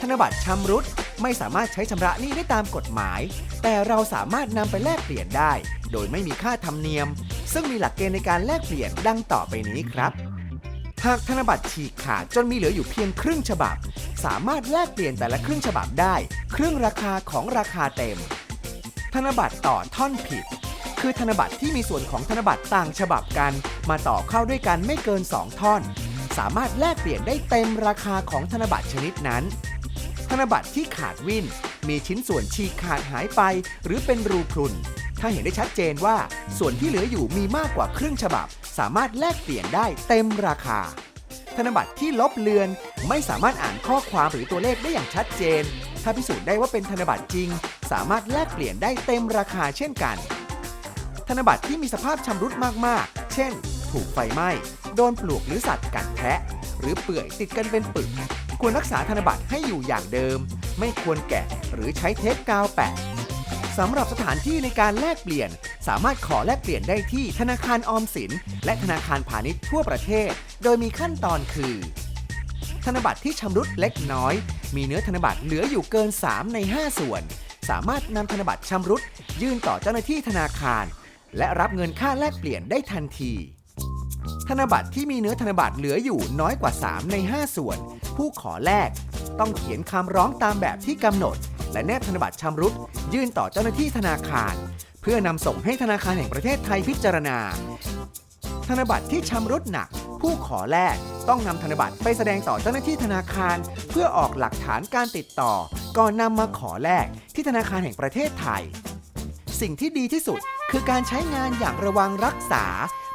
ธนบัตรชำรุดไม่สามารถใช้ชำระหนี้ได้ตามกฎหมาย แต่เราสามารถนำไปแลกเปลี่ยนได้ โดยไม่มีค่าธรรมเนียม ซึ่งมีหลักเกณฑ์ในการแลกเปลี่ยนดังต่อไปนี้ครับ หากธนบัตรฉีกขาดจนมีเหลืออยู่เพียงครึ่งฉบับ สามารถแลกเปลี่ยนแต่ละครึ่งฉบับได้ ครึ่งราคาของราคาเต็ม ธนบัตรต่อท่อนผิด คือธนบัตรที่มีส่วนของธนบัตรต่างฉบับกัน มาต่อเข้าด้วยกันไม่เกิน 2 ท่อน สามารถแลกเปลี่ยนได้เต็มราคาของธนบัตรชนิดนั้น ธนบัตรที่ขาดวิ่นมีชิ้นส่วนฉีกขาดหายไป หรือเป็นรูพรุน ถ้าเห็นได้ชัดเจนว่า ส่วนที่เหลืออยู่มีมากกว่าครึ่งฉบับ สามารถแลกเปลี่ยนได้เต็มราคา ธนบัตรที่ลบเลือน ไม่สามารถอ่านข้อความหรือตัวเลขได้อย่างชัดเจน ถ้าพิสูจน์ได้ว่าเป็นธนบัตรจริง สามารถแลกเปลี่ยนได้เต็มราคาเช่นกัน ธนบัตรที่มีสภาพชำรุดมากๆ เช่น ถูกไฟไหม้ โดนปลวกหรือสัตว์กัดแทะ หรือเปื่อยติดกันเป็นปึก ควรรักษาธนบัตรให้อยู่อย่างเดิม ไม่ควรแกะหรือใช้เทปกาวแปะสำหรับสถานที่ในการแลกเปลี่ยน สามารถขอแลกเปลี่ยนได้ที่ธนาคารออมสิน และธนาคารพาณิชย์ทั่วประเทศ โดยมีขั้นตอนคือ ธนบัตรที่ชำรุดเล็กน้อย มีเนื้อธนบัตรเหลืออยู่เกิน 3 ใน 5 ส่วน สามารถนำธนบัตรชำรุด ยื่นต่อเจ้าหน้าที่ธนาคาร และรับเงินค่าแลกเปลี่ยนได้ทันที ธนบัตรที่มีเนื้อธนบัตรเหลืออยู่น้อยกว่า 3 ใน 5 ส่วน ผู้ขอแลกต้องเขียนคำร้องตามแบบที่กำหนด และแนบธนบัตรชำรุดยื่นต่อเจ้าหน้าที่ธนาคาร เพื่อนำส่งให้ธนาคารแห่งประเทศไทยพิจารณา ธนบัตรที่ชำรุดหนัก ผู้ขอแลกต้องนำธนบัตรไปแสดงต่อเจ้าหน้าที่ธนาคาร เพื่อออกหลักฐานการติดต่อ ก่อนนำมาขอแลกที่ธนาคารแห่งประเทศไทย สิ่งที่ดีที่สุด คือการใช้งานอย่างระวังรักษา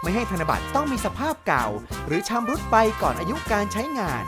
ไม่ให้ธนบัตรต้องมีสภาพเก่า หรือชำรุดไปก่อนอายุการใช้งาน